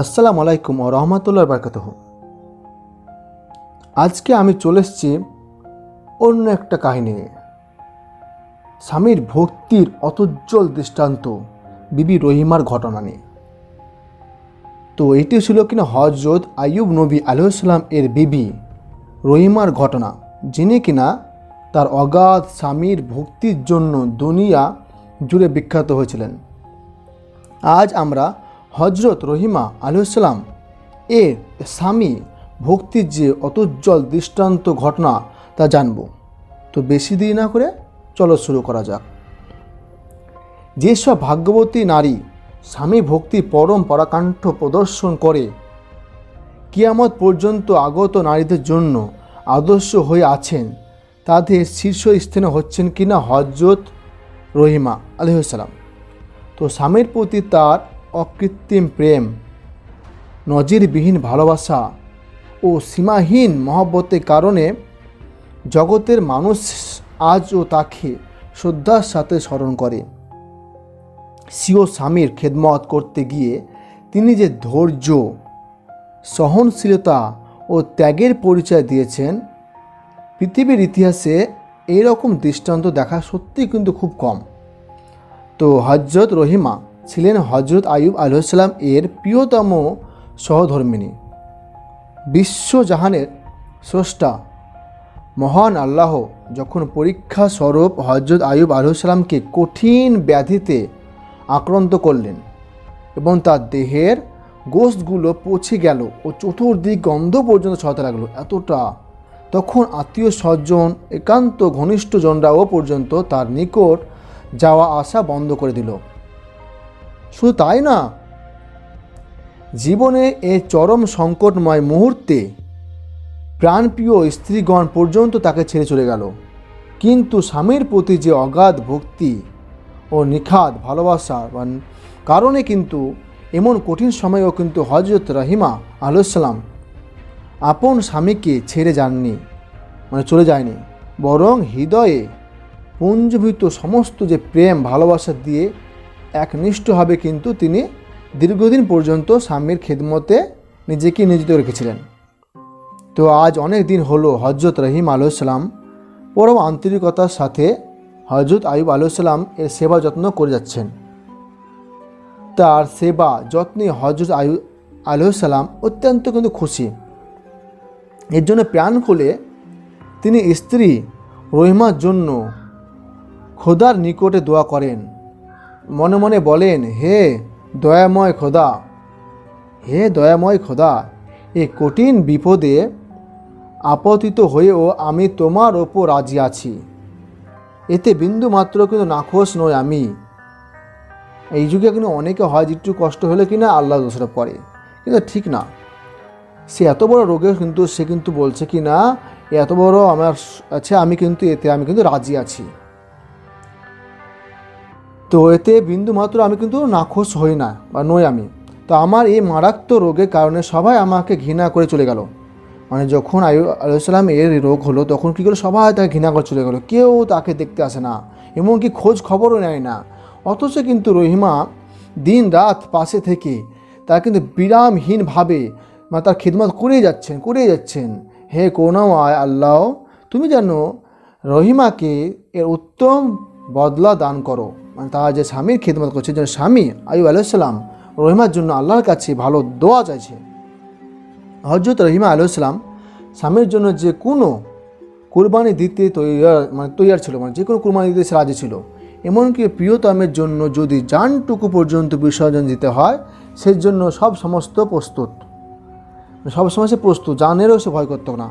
আসসালামু আলাইকুম ও রহমতুল্লাহ বারকাত আজকে আমি চলে এসেছি অন্য একটা কাহিনী নিয়ে। স্বামীর ভক্তির অতুজ্জ্বল দৃষ্টান্ত বিবি রহিমার ঘটনা নিয়ে। তো এটি ছিল কিনা হজরত আইয়ুব নবী আলহাম এর বিবি রহিমার ঘটনা, যিনি কিনা তার অগাধ স্বামীর ভক্তির জন্য দুনিয়া জুড়ে বিখ্যাত হয়েছিলেন। আজ আমরা হজরত রহিমা আলহাম এর স্বামী ভক্তির যে অতুজ্জ্বল দৃষ্টান্ত ঘটনা তা জানব। তো বেশি দেরি না করে চলো শুরু করা যাক। যেসব ভাগ্যবতী নারী স্বামী ভক্তি পরম পরাকাণ্ঠ প্রদর্শন করে, কিয়ামত পর্যন্ত আগত নারীদের জন্য আদর্শ হয়ে আছেন তাদের শীর্ষস্থানে হচ্ছেন কিনা হজরত রহিমা আলহিসাল্লাম তো স্বামীর প্রতি তার অকৃত্রিম প্রেম, নজিরবিহীন ভালোবাসা ও সীমাহীন মহব্বতের কারণে জগতের মানুষ আজও তাকে শ্রদ্ধার সাথে স্মরণ করে। সিও স্বামীর খেদমত করতে গিয়ে তিনি যে ধৈর্য, সহনশীলতা ও ত্যাগের পরিচয় দিয়েছেন, পৃথিবীর ইতিহাসে এইরকম দৃষ্টান্ত দেখা সত্যি কিন্তু খুব কম। তো হজরত রহিমা ছিলেন হজরত আয়ুব আলহাম এর প্রিয়তম সহধর্মিনী। বিশ্বজাহানের স্রষ্টা, মহান আল্লাহ যখন পরীক্ষা স্বরূপ হজরত আয়ুব আলহামকে কঠিন ব্যাধিতে আক্রান্ত করলেন এবং তার দেহের গোস্তগুলো পচে গেল ও চতুর্দিক গন্ধ পর্যন্ত ছড়াতে লাগল এতটা, তখন আত্মীয় স্বজন, একান্ত ঘনিষ্ঠজনরাও পর্যন্ত তার নিকট যাওয়া আসা বন্ধ করে দিল। শুধু তাই না, জীবনে এই চরম সংকটময় মুহূর্তে প্রাণপ্রিয় স্ত্রীগণ পর্যন্ত তাকে ছেড়ে চলে গেল। কিন্তু স্বামীর প্রতি যে অগাধ ভক্তি ও নিখাদ ভালোবাসা কারণে কিন্তু এমন কঠিন সময়েও কিন্তু হজরত রহিমা আলুসালাম আপন স্বামীকে ছেড়ে যাননি মানে চলে যায়নি। বরং হৃদয়ে পুঞ্জভূত সমস্ত যে প্রেম, ভালোবাসা দিয়ে একনিষ্ঠভাবে কিন্তু তিনি দীর্ঘদিন পর্যন্ত স্বামীর খেদমতে নিজেকে নিয়োজিত রেখেছিলেন। তো আজ অনেক দিন হলো হজরত রহিম আলুসালাম পরম আন্তরিকতার সাথে হজরত আয়ুব আলুসালাম এর সেবা যত্ন করে যাচ্ছেন। তার সেবা যত্নে হজরত আয়ু আলুসালাম অত্যন্ত কিন্তু খুশি। এর জন্য প্রাণ খুলে তিনি স্ত্রী রহিমার জন্য খোদার নিকটে দোয়া করেন। মনে মনে বলেন, হে দয়াময় খোদা, হে দয়াময় খোদা, এ কঠিন বিপদে আপতিত হয়েও আমি তোমার ওপর রাজি আছি। এতে বিন্দু মাত্র কিন্তু নাখোশ নয় আমি। এই যুগে কিন্তু অনেকে হয় যে একটু কষ্ট হলে কিনা আল্লাহ দোষরব করে কিন্তু ঠিক না। সে এত বড় রোগে কিন্তু, সে কিন্তু বলছে কি না এত বড় আমার আছে, আমি কিন্তু এতে, আমি কিন্তু রাজি আছি। তো এতে বিন্দু মাত্র আমি কিন্তু নাখোশ হই না, বা নই আমি। তো আমার এই মারাত্মক রোগের কারণে সবাই আমাকে ঘৃণা করে চলে গেল। মানে যখন আয়ু আলাইসাল্লাম এর রোগ হলো, তখন কী করে সবাই তাকে ঘৃণা করে চলে গেলো। কেউ তাকে দেখতে আসে না, এমনকি খোঁজ খবরও নেয় না। অথচ কিন্তু রহিমা দিন রাত পাশে থেকে তার কিন্তু বিরামহীনভাবে মানে তার খিদমত করেই যাচ্ছেন করেই যাচ্ছেন। হে করুণাময় আল্লাহ, তুমি যেন রহিমাকে এর উত্তম বদলা দান করো। মানে তার যে স্বামীর খিদমত করছে যেন স্বামী আয়ু আলাইসাল্লাম রহিমার জন্য আল্লাহর কাছে ভালো দোয়া চাইছে। হজরত রহিমা আলাইসাল্লাম স্বামীর জন্য যে কোনো কুরবানি দিতে তৈয়ার মানে তৈয়ার ছিল মানে যে কোনো কুরবানি দিতে সে রাজি ছিল। এমনকি প্রিয়তমের জন্য যদি জানটুকু পর্যন্ত বিসর্জন দিতে হয় সেই জন্য সব সমস্ত প্রস্তুত। সব সময় সে প্রস্তুত, জানেরও সে ভয় করত না।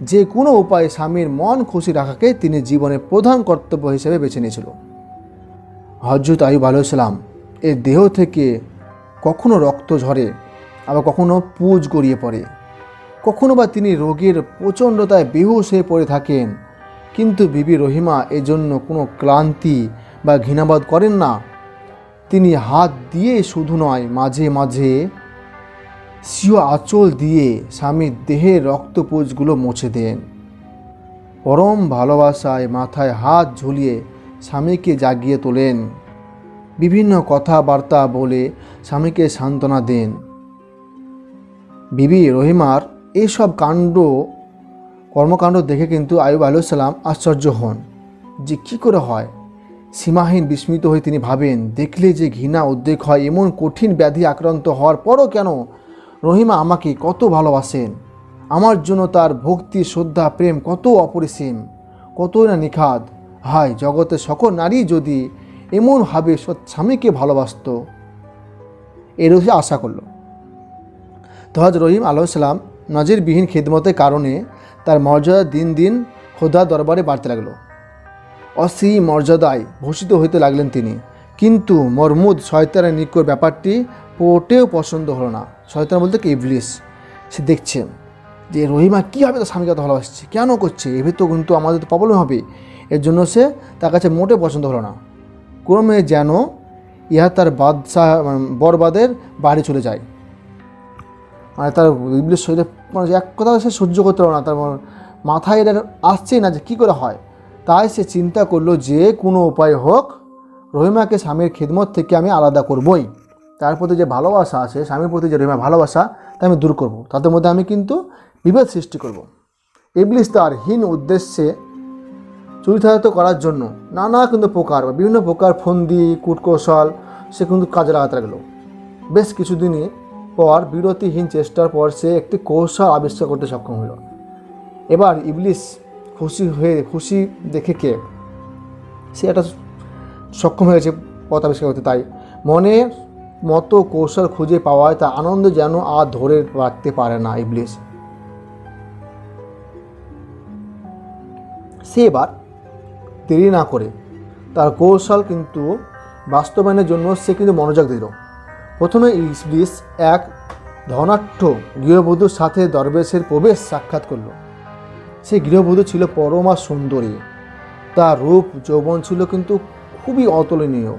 যে কোনো উপায়ে স্বামীর মন খুশি রাখাকে তিনি জীবনের প্রধান কর্তব্য হিসেবে বেছে নিয়েছিল। হজরত আয়ুব আলাইসালাম এর দেহ থেকে কখনো রক্ত ঝরে, আবার কখনো পুজ গড়িয়ে পড়ে। কখনো বা তিনি রোগের প্রচণ্ডতায় বেহুশ হয়ে পড়ে থাকেন, কিন্তু বিবি রহিমা এজন্য কোনো ক্লান্তি বা ঘৃণাবাদ করেন না। তিনি হাত দিয়ে শুধু নয়, মাঝে মাঝে সিও আঁচল দিয়ে স্বামীর দেহের রক্তপুজগুলো মুছে দেন। পরম ভালোবাসায় মাথায় হাত ঝুলিয়ে স্বামীকে জাগিয়ে তোলেন। বিভিন্ন কথাবার্তা বলে স্বামীকে সান্ত্বনা দেন। বিবি রহিমার এইসব কাণ্ড, কর্মকাণ্ড দেখে কিন্তু আয়ুব আলাইসাল্লাম আশ্চর্য হন যে কি করে হয়। সীমাহীন বিস্মিত হয়ে তিনি ভাবেন, দেখলে যে ঘৃণা উদ্বেগ হয়, এমন কঠিন ব্যাধি আক্রান্ত হওয়ার পরও কেন? রহিমা আমাকে কত ভালোবাসেন। আমার জন্য তার ভক্তি, শ্রদ্ধা, প্রেম কত অপরিসীম, কতই না নিখাদ। হায় জগতের সকল নারী যদি এমনভাবে স্বামীকে ভালোবাসত। এরও সে আশা করল। তো হজ রহিম আলাইসাল্লাম নজিরবিহীন খেদমতের কারণে তার মর্যাদা দিন দিন খোদা দরবারে বাড়তে লাগল। অসীম মর্যাদায় ভূষিত হইতে লাগলেন তিনি। কিন্তু মরমুদ শয়তানের নিকট ব্যাপারটি পোটেও পছন্দ হলো না। শয়তান বলতে কি, ইবলিস? সে দেখছে। যে রহিমা কীভাবে তার স্বামীকে ভালোবাসছে? কেন করছে? এভাবে তো কিন্তু আমাদের তো প্রবলেম হবে। এর জন্য সে তার কাছে মোটে পছন্দ হলো না। ক্রমে যেন ইহা তার বাদশাহ বরবাদের বাড়ি চলে যায়। মানে তার ইবলিশ শরীরে মানে এক কথা সে সহ্য করতে পারল না। তার মাথায় এটা আসছেই না যে কী করে হয়। তাই সে চিন্তা করল যে কোনো উপায় হোক, রহিমাকে স্বামীর খেদমত থেকে আমি আলাদা করবই। তার প্রতি যে ভালোবাসা আছে, স্বামীর প্রতি যে রহিমা ভালোবাসা, তা আমি দূর করব। তাদের মধ্যে আমি কিন্তু বিভেদ সৃষ্টি করব। ইবলিশ তার হীন উদ্দেশ্যে চরিতার্থ করার জন্য নানা কিন্তু প্রকার বা বিভিন্ন প্রকার ফন্দি, কূটকৌশল, সে কিন্তু কাজে লাগাতে লাগল। বেশ কিছুদিনই পর বিরতিহীন চেষ্টার পর সে একটি কৌশল আবিষ্কার করতে সক্ষম হলো। এবার ইবলিশ খুশি হয়ে, খুশি দেখে কে? সে একটা সক্ষম হয়েছে পথ আবিষ্কার করতে। তাই মনের মতো কৌশল খুঁজে পাওয়ায় তা আনন্দ যেন আর ধরে রাখতে পারে না ইবলিশ সে এবার দেরি না করে তার কৌশল কিন্তু বাস্তবায়নের জন্য সে কিন্তু মনোযোগ দিল। প্রথমে ইবলিস এক ধনাঢ্য গৃহবধূর সাথে দরবেশের প্রবেশ সাক্ষাৎ করল। সেই গৃহবধূ ছিল পরমা সুন্দরী। তার রূপ, যৌবন ছিল কিন্তু খুবই অতুলনীয়।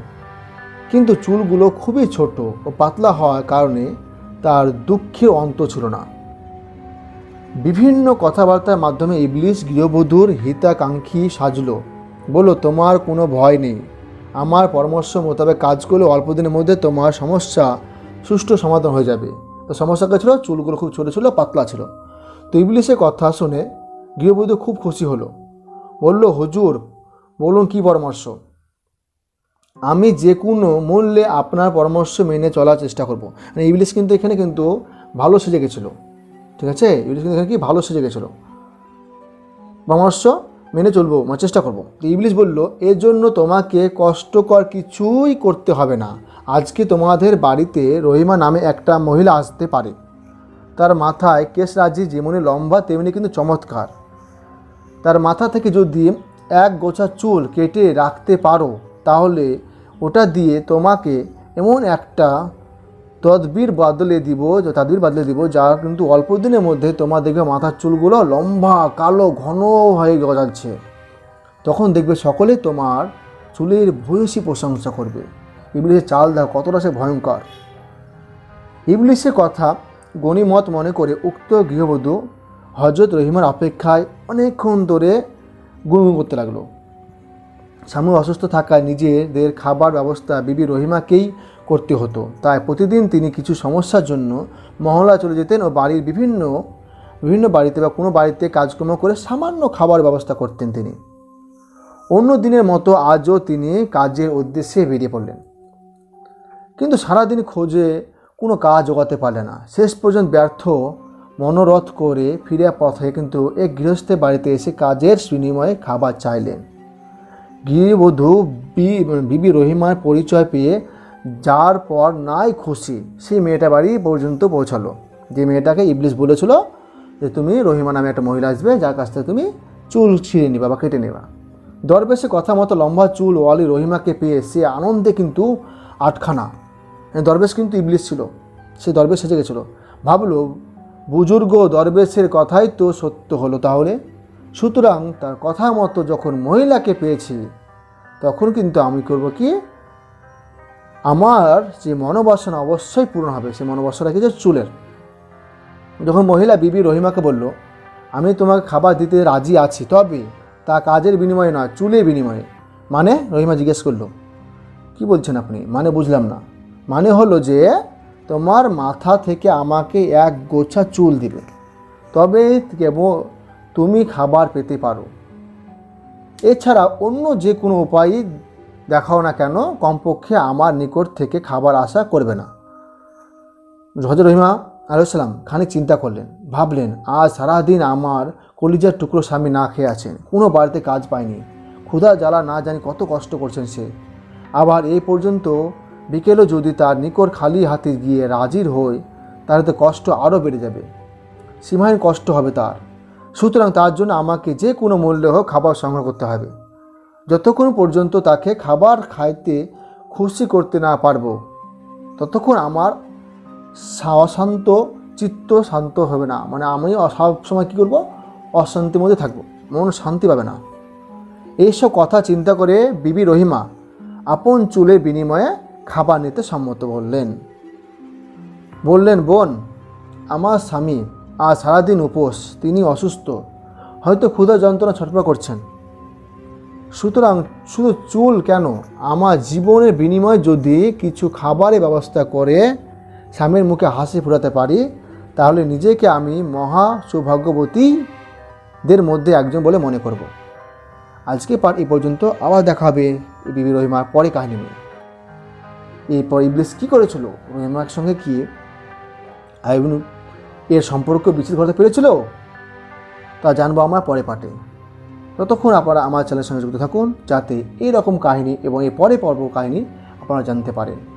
কিন্তু চুলগুলো খুবই ছোট ও পাতলা হওয়ার কারণে তার দুঃখে অন্ত ছিল না। বিভিন্ন কথাবার্তার মাধ্যমে ইবলিশ গৃহবধূর হিতাকাঙ্ক্ষী সাজলো। বলো তোমার কোনো ভয় নেই। আমার পরামর্শ মোতাবেক কাজ করলে অল্প দিনের মধ্যে তোমার সমস্যা, সুষ্ঠু সমাধান হয়ে যাবে। তো সমস্যাটা ছিল, চুলগুলো খুব ছোটো ছিল, পাতলা ছিল। তো ইবলিশের কথা শুনে গৃহবধূ খুব খুশি হলো। বলল, হুজুর, বলুন কি পরামর্শ? আমি যে কোনো মূল্যে আপনার পরামর্শ মেনে চলার চেষ্টা করব। মানে ইবলিশ কিন্তু এখানে কিন্তু ভালো সেজে গেছিল। ঠিক আছে? ইবলিশ কিন্তু এখানে কি? ভালো সেজে গেছিল। পরামর্শ মেনে চলবো মানে চেষ্টা করব। তো ইবলিশ বলল এর জন্য তোমাকে কষ্টকর কিছুই করতে হবে না। আজকে তোমাদের বাড়িতে রহিমা নামে একটা মহিলা আসতে পারে। তার মাথায় কেশরাজি যেমনি লম্বা, তেমনি কিন্তু চমৎকার। তার মাথা থেকে যদি এক গোছা চুল কেটে রাখতে পারো, তাহলে ওটা দিয়ে তোমাকে এমন একটা তদবির বদলে দিব তদবির বদলে দিব, যা কিন্তু অল্প দিনের মধ্যে তোমার দেখবে মাথার চুলগুলো লম্বা, কালো, ঘন হয়ে গজাচ্ছে তখন দেখবে সকলে তোমার চুলের ভূয়সী প্রশংসা করবে। ইবলিশের চাল দা কতটা সে ভয়ঙ্কর। ইবলিশের কথা গণিমত মনে করে উক্ত গৃহবধূ হজরত রহিমার অপেক্ষায় অনেকক্ষণ ধরে গুনগুন করতে লাগল। স্বামী অসুস্থ থাকায় নিজেদের খাবার ব্যবস্থা বিবি রহিমাকেই করতে হতো। তাই প্রতিদিন তিনি কিছু সমস্যার জন্য মহলা চলে যেতেন ও বাড়ির বিভিন্ন বিভিন্ন বাড়িতে বা কোনো বাড়িতে কাজকর্ম করে সামান্য খাবার ব্যবস্থা করতেন তিনি। অন্য দিনের মতো আজও তিনি কাজের উদ্দেশ্যে বেরিয়ে পড়লেন। কিন্তু সারাদিন খোঁজে কোনো কাজ জোগাতে পারলে না। শেষ পর্যন্ত ব্যর্থ, মনোরথ করে ফিরে পথে কিন্তু এক গৃহস্থের বাড়িতে এসে কাজের বিনিময়ে খাবার চাইলেন। গৃহবধূ বিবি রহিমার পরিচয় পেয়ে যার পর নাই খুশি, সেই মেয়েটা বাড়ি পর্যন্ত পৌঁছালো। যে মেয়েটাকে ইবলিশ বলেছিল যে, তুমি রহিমা নামে একটা মহিলা আসবে, যার কাছ থেকে তুমি চুল ছিঁড়ে নিবা বা কেটে নেবা। দরবেশে কথা মতো লম্বা চুল ওয়ালি রহিমাকে পেয়ে সে আনন্দে কিন্তু আটখানা। দরবেশ কিন্তু ইবলিশ ছিল। সে দরবেশ সেজে গেছিল। ভাবলো, বুজুর্গ দরবেশের কথাই তো সত্য হলো তাহলে? সুতরাং তার কথা মতো যখন মহিলাকে পেয়েছি, তখন কিন্তু আমি করব কি? আমার যে মনোবাসনা অবশ্যই পূরণ হবে সেই মনোবাসনা কি চুলের। যখন মহিলা বিবি রহিমাকে বলল, আমি তোমাকে খাবার দিতে রাজি আছি, তবে তা কাজের বিনিময়ে নয়, চুলের বিনিময়ে। মানে রহিমা জিজ্ঞেস করল, কি বলছেন আপনি? মানে বুঝলাম না। মানে হলো যে তোমার মাথা থেকে আমাকে এক গোছা চুল দিবে। তবে কেবল তুমি খাবার পেতে পারো। এছাড়া অন্য যে কোনো উপায়ই দেখাও না কেন, কমপক্ষে আমার নিকট থেকে খাবার আশা করবে না। হজর রহিমা আলাইসালাম খানিক চিন্তা করলেন, ভাবলেন, আজ সারাদিন আমার কলিজার টুকরো স্বামী না খেয়ে আছেন, কোনো বাড়িতে কাজ পায়নি। ক্ষুধা জ্বালা না জানি কত কষ্ট করছেন সে। আবার এই পর্যন্ত বিকেলও যদি তার নিকট খালি হাতে গিয়ে রাজির হই, তাহলে তো কষ্ট আরও বেড়ে যাবে। সীমাহীন কষ্ট হবে তার। সুতরাং তার জন্য আমাকে যে কোনো মূল্যে হোক খাবার সংগ্রহ করতে হবে। যতক্ষণ পর্যন্ত তাকে খাবার খাইতে খুশি করতে না পারব, ততক্ষণ আমার অশান্ত চিত্ত শান্ত হবে না। মানে আমি সব সময় কী করব? অশান্তির মধ্যে থাকব। মন শান্তি পাবে না। এইসব কথা চিন্তা করে বিবি রহিমা আপন চুলের বিনিময়ে খাবার নিতে সম্মত বললেন বললেন, বোন, আমার স্বামী আজ সারাদিন উপোস, তিনি অসুস্থ। হয়তো ক্ষুধা যন্ত্রণা ছটফট করছেন। সুতরাং শুধু চুল কেন? আমার জীবনের বিনিময়ে যদি কিছু খাবারের ব্যবস্থা করে স্বামীর মুখে হাসি ফোটাতে পারি, তাহলে নিজেকে আমি মহা সৌভাগ্যবতীদের মধ্যে একজন বলে মনে করব। আজকে পাঠ এই পর্যন্ত আবার দেখা হবে বিবি রহিমার পরে কাহিনী নিয়ে। এরপর ইবলিস কী করেছিল? রহিমার সঙ্গে কি আইবনু এর সম্পর্ক বিচ্ছিন্ন করতে পেরেছিল? তা জানব আমরা পরে পাঠে। ততক্ষণ আপনারা আমার চ্যানেলের সঙ্গে যুক্ত থাকুন যাতে এই রকম কাহিনী এবং এই পরে পর্ব কাহিনী আপনারা জানতে পারেন।